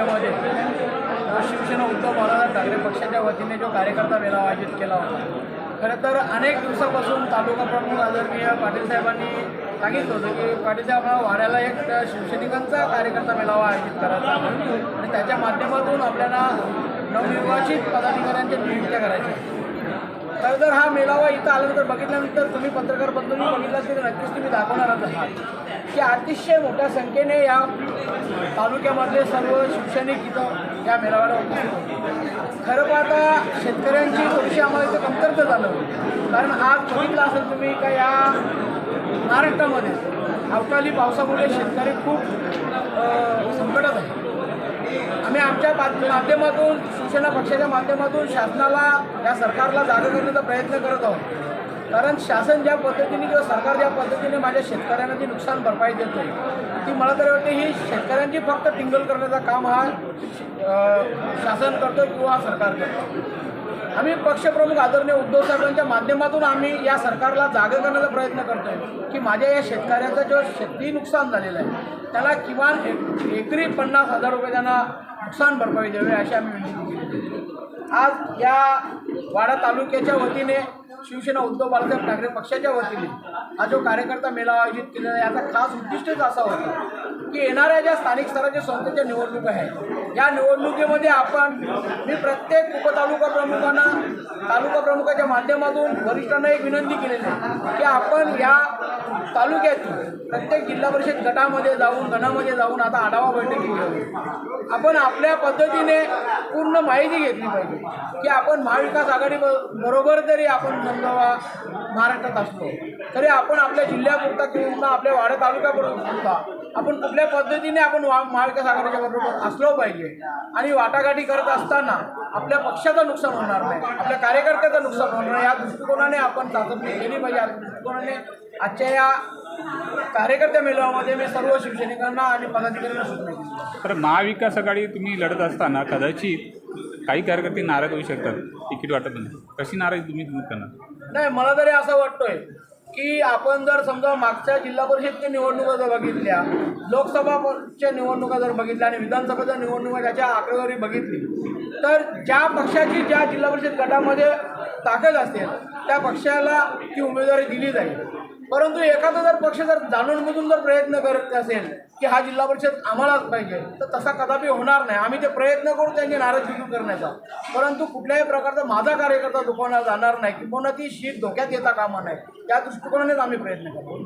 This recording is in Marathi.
तालुक्यामध्ये शिवसेना उद्धव महाराज ठाकरे पक्षाच्या वतीने जो कार्यकर्ता मेळावा आयोजित केला होता. खरं तर अनेक दिवसापासून तालुका प्रमुख आदरणीय पाटील साहेबांनी सांगितलं होतं की पाटील साहेबांना वाड्याला एक शिवसैनिकांचा कार्यकर्ता मेळावा आयोजित करायचा आणि त्याच्या माध्यमातून आपल्याला नवनिर्वाचित पदाधिकाऱ्यांच्या नियुक्त्या करायच्या तर जर हा मेळावा इथं आल्यानंतर बघितल्यानंतर तुम्ही पत्रकार बंधूंनी बघितलं तर नक्कीच तुम्ही दाखवणारच आहात. की अतिशय मोठ्या संख्येने या तालुक्यामधले सर्व शैक्षणिक इथं या मेळाव्याला उपस्थित होते. खरं पाहता शेतकऱ्यांची थोडीशी आम्हाला इथं कमतरता झालं कारण आज बघितलं असेल तुम्ही का या महाराष्ट्रामध्ये अवकाळी पावसामुळे शेतकरी खूप संकटात आहे आमच्या माध्यमातून शिवसेना पक्षाच्या माध्यमातून शासनाला या सरकारला जागा करण्याचा प्रयत्न करत आहोत. कारण शासन ज्या पद्धतीने किंवा सरकार ज्या पद्धतीने माझ्या शेतकऱ्यांना जी नुकसान भरपाई देते ती मला तरी वाटते ही शेतकऱ्यांची फक्त टिंगल करण्याचा काम हा शासन करतो किंवा सरकार करतो आम्ही पक्षप्रमुख आदरणीय उद्धव साहेबांच्या माध्यमातून आम्ही या सरकारला जागं करण्याचा प्रयत्न करतोय की माझ्या या शेतकऱ्याचं जो शेती नुकसान झालेलं आहे त्याला किमान एक एकरी पन्नास हजार रुपये त्यांना नुकसान भरपाई द्यावी अशी आम्ही विनंती केली आज या वाडा तालुक्याच्या वतीने शिवसेना उद्धव बाळासाहेब ठाकरे पक्षाच्या वतीने हा जो कार्यकर्ता मेळावा आयोजित केलेला आहे याचा खास उद्दिष्टच असा होता की येणाऱ्या ज्या स्थानिक स्तराच्या संस्थेच्या निवडणुका आहेत या निवडणुकीमध्ये आपण मी प्रत्येक उपतालुका प्रमुखांना तालुका प्रमुखाच्या माध्यमातून वरिष्ठांना एक विनंती केलेली आहे की आपण या तालुक्यातील प्रत्येक जिल्हा परिषद गटामध्ये जाऊन गणामध्ये जाऊन आता आढावा बैठकी घेऊ आपण आपल्या पद्धतीने पूर्ण माहिती घेतली पाहिजे की आपण महाविकास आघाडी बरोबर जरी आपण समजावा महाराष्ट्रात असतो. तरी आपण आपल्या जिल्ह्यापुरता किंवा आपल्या वाडा तालुक्यापुरता आपण कुठल्या पद्धतीने आपण वा महाविकास आघाडीच्या बरोबर असलो पाहिजे आणि वाटाघाटी करत असताना आपल्या पक्षाचं नुकसान होणार नाही आपल्या कार्यकर्त्याचं नुकसान होणार नाही या दृष्टिकोनाने आपण चाचपणी केली पाहिजे या दृष्टिकोनाने आजच्या या कार्यकर्त्या मेळाव्यामध्ये मी सर्व शिवसैनिकांना आणि पदाधिकाऱ्यांना सूचना केली तर महाविकास आघाडी तुम्ही लढत असताना कदाचित काही कार्यकर्ते नाराज होऊ शकतात तिकीट वाटत नाही. कशी नाराज तुम्ही दूर करणार? नाही मला तरी असं वाटतोय की आपण जर समजा मागच्या जिल्हा परिषदच्या निवडणुका जर बघितल्या लोकसभाच्या निवडणुका जर बघितल्या आणि विधानसभेच्या निवडणुका त्याच्या आकडेवारी बघितली तर ज्या पक्षाची ज्या जिल्हा परिषद गटामध्ये ताकद असेल त्या पक्षाला ती उमेदवारी दिली जाईल. परंतु एखादा जर पक्ष जर जाणूनमधून जर प्रयत्न करत असेल की हा जिल्हा परिषद आम्हालाच पाहिजे तर तसा कदापि होणार नाही. आम्ही ते प्रयत्न करू त्यांची नाराजगी दूर करण्याचा. परंतु कुठल्याही प्रकारचा माझा कार्यकर्ता दुखवला जाणार नाही किंवा ती शीट धोक्यात येता कामा नाही त्या दृष्टिकोनानेच आम्ही प्रयत्न करतो.